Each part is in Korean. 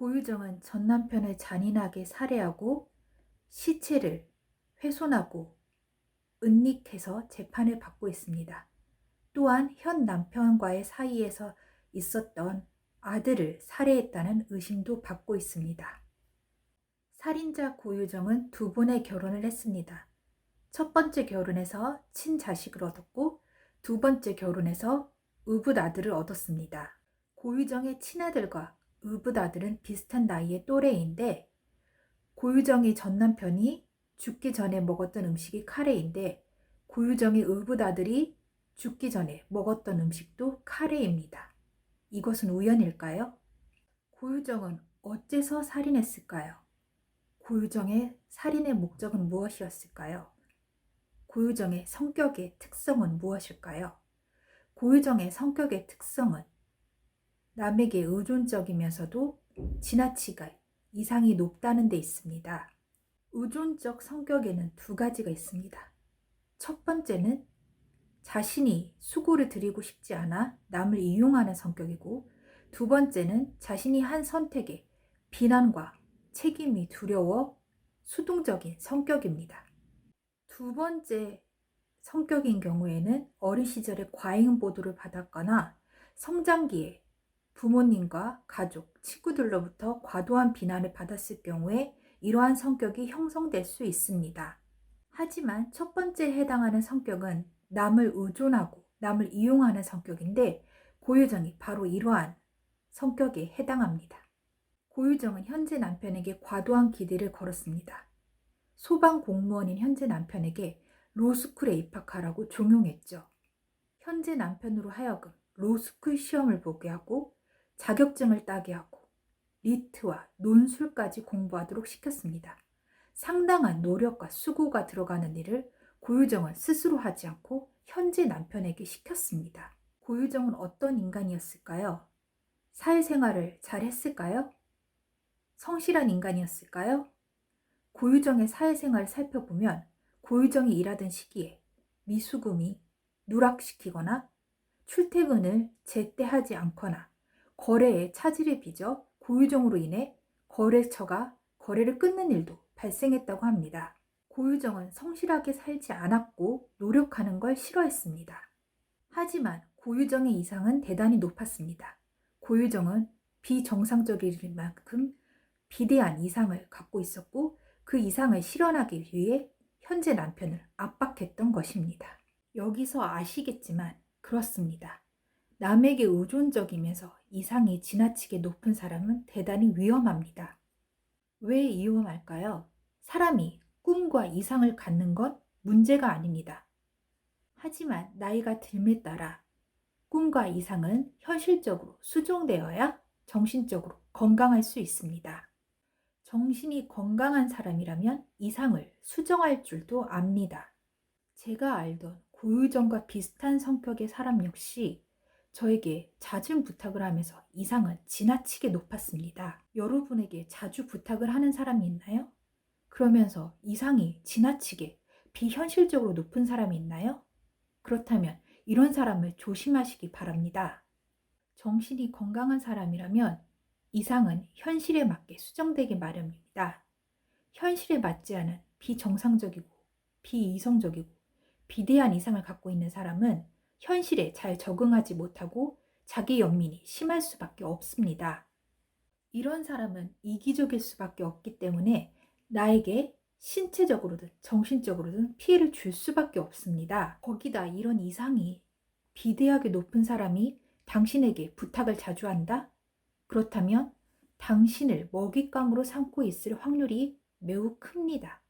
고유정은 전 남편을 잔인하게 살해하고 시체를 훼손하고 은닉해서 재판을 받고 있습니다. 또한 현 남편과의 사이에서 있었던 아들을 살해했다는 의심도 받고 있습니다. 살인자 고유정은 두 번의 결혼을 했습니다. 첫 번째 결혼에서 친자식을 얻었고 두 번째 결혼에서 의붓 아들을 얻었습니다. 고유정의 친아들과 의붓 아들은 비슷한 나이의 또래인데 고유정의 전 남편이 죽기 전에 먹었던 음식이 카레인데 고유정의 의붓 아들이 죽기 전에 먹었던 음식도 카레입니다. 이것은 우연일까요? 고유정은 어째서 살인했을까요? 고유정의 살인의 목적은 무엇이었을까요? 고유정의 성격의 특성은 무엇일까요? 고유정의 성격의 특성은 남에게 의존적이면서도 지나치게 이상이 높다는 데 있습니다. 의존적 성격에는 두 가지가 있습니다. 첫 번째는 자신이 수고를 드리고 싶지 않아 남을 이용하는 성격이고 두 번째는 자신이 한 선택에 비난과 책임이 두려워 수동적인 성격입니다. 두 번째 성격인 경우에는 어린 시절에 과잉 보도를 받았거나 성장기에 부모님과 가족, 친구들로부터 과도한 비난을 받았을 경우에 이러한 성격이 형성될 수 있습니다. 하지만 첫 번째 해당하는 성격은 남을 의존하고 남을 이용하는 성격인데 고유정이 바로 이러한 성격에 해당합니다. 고유정은 현재 남편에게 과도한 기대를 걸었습니다. 소방 공무원인 현재 남편에게 로스쿨에 입학하라고 종용했죠. 현재 남편으로 하여금 로스쿨 시험을 보게 하고 자격증을 따게 하고 리트와 논술까지 공부하도록 시켰습니다. 상당한 노력과 수고가 들어가는 일을 고유정은 스스로 하지 않고 현재 남편에게 시켰습니다. 고유정은 어떤 인간이었을까요? 사회생활을 잘 했을까요? 성실한 인간이었을까요? 고유정의 사회생활을 살펴보면 고유정이 일하던 시기에 미수금이 누락시키거나 출퇴근을 제때 하지 않거나 거래에 차질을 빚어 고유정으로 인해 거래처가 거래를 끊는 일도 발생했다고 합니다. 고유정은 성실하게 살지 않았고 노력하는 걸 싫어했습니다. 하지만 고유정의 이상은 대단히 높았습니다. 고유정은 비정상적일 만큼 비대한 이상을 갖고 있었고 그 이상을 실현하기 위해 현재 남편을 압박했던 것입니다. 여기서 아시겠지만 그렇습니다. 남에게 의존적이면서 이상이 지나치게 높은 사람은 대단히 위험합니다. 왜 위험할까요? 사람이 꿈과 이상을 갖는 건 문제가 아닙니다. 하지만 나이가 들에 따라 꿈과 이상은 현실적으로 수정되어야 정신적으로 건강할 수 있습니다. 정신이 건강한 사람이라면 이상을 수정할 줄도 압니다. 제가 알던 고유정과 비슷한 성격의 사람 역시 저에게 잦은 부탁을 하면서 이상은 지나치게 높았습니다. 여러분에게 자주 부탁을 하는 사람이 있나요? 그러면서 이상이 지나치게 비현실적으로 높은 사람이 있나요? 그렇다면 이런 사람을 조심하시기 바랍니다. 정신이 건강한 사람이라면 이상은 현실에 맞게 수정되기 마련입니다. 현실에 맞지 않은 비정상적이고 비이성적이고 비대한 이상을 갖고 있는 사람은 현실에 잘 적응하지 못하고 자기 연민이 심할 수밖에 없습니다. 이런 사람은 이기적일 수밖에 없기 때문에 나에게 신체적으로든 정신적으로든 피해를 줄 수밖에 없습니다. 거기다 이런 이상이 비대하게 높은 사람이 당신에게 부탁을 자주 한다? 그렇다면 당신을 먹잇감으로 삼고 있을 확률이 매우 큽니다.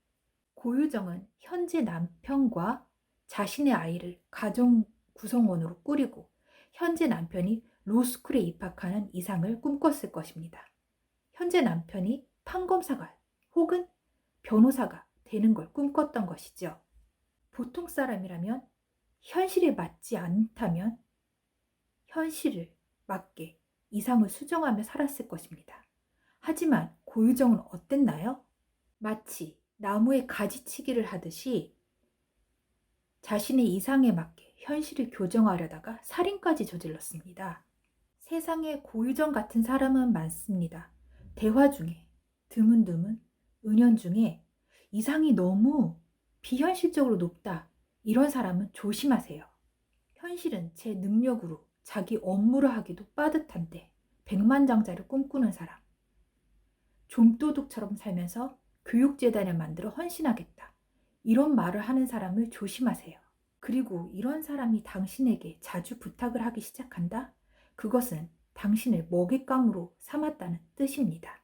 고유정은 현재 남편과 자신의 아이를 가정 구성원으로 꾸리고 현재 남편이 로스쿨에 입학하는 이상을 꿈꿨을 것입니다. 현재 남편이 판검사가 혹은 변호사가 되는 걸 꿈꿨던 것이죠. 보통 사람이라면 현실에 맞지 않다면 현실을 맞게 이상을 수정하며 살았을 것입니다. 하지만 고유정은 어땠나요? 마치 나무에 가지치기를 하듯이 자신의 이상에 맞게 현실을 교정하려다가 살인까지 저질렀습니다. 세상에 고유정 같은 사람은 많습니다. 대화 중에 드문드문 은연 중에 이상이 너무 비현실적으로 높다. 이런 사람은 조심하세요. 현실은 제 능력으로 자기 업무를 하기도 빠듯한데 백만장자를 꿈꾸는 사람. 좀도둑처럼 살면서 교육재단을 만들어 헌신하겠다. 이런 말을 하는 사람을 조심하세요. 그리고 이런 사람이 당신에게 자주 부탁을 하기 시작한다? 그것은 당신을 먹잇감으로 삼았다는 뜻입니다.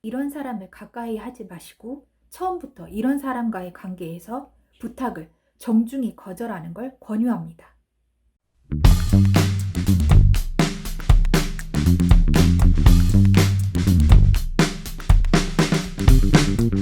이런 사람을 가까이 하지 마시고 처음부터 이런 사람과의 관계에서 부탁을 정중히 거절하는 걸 권유합니다.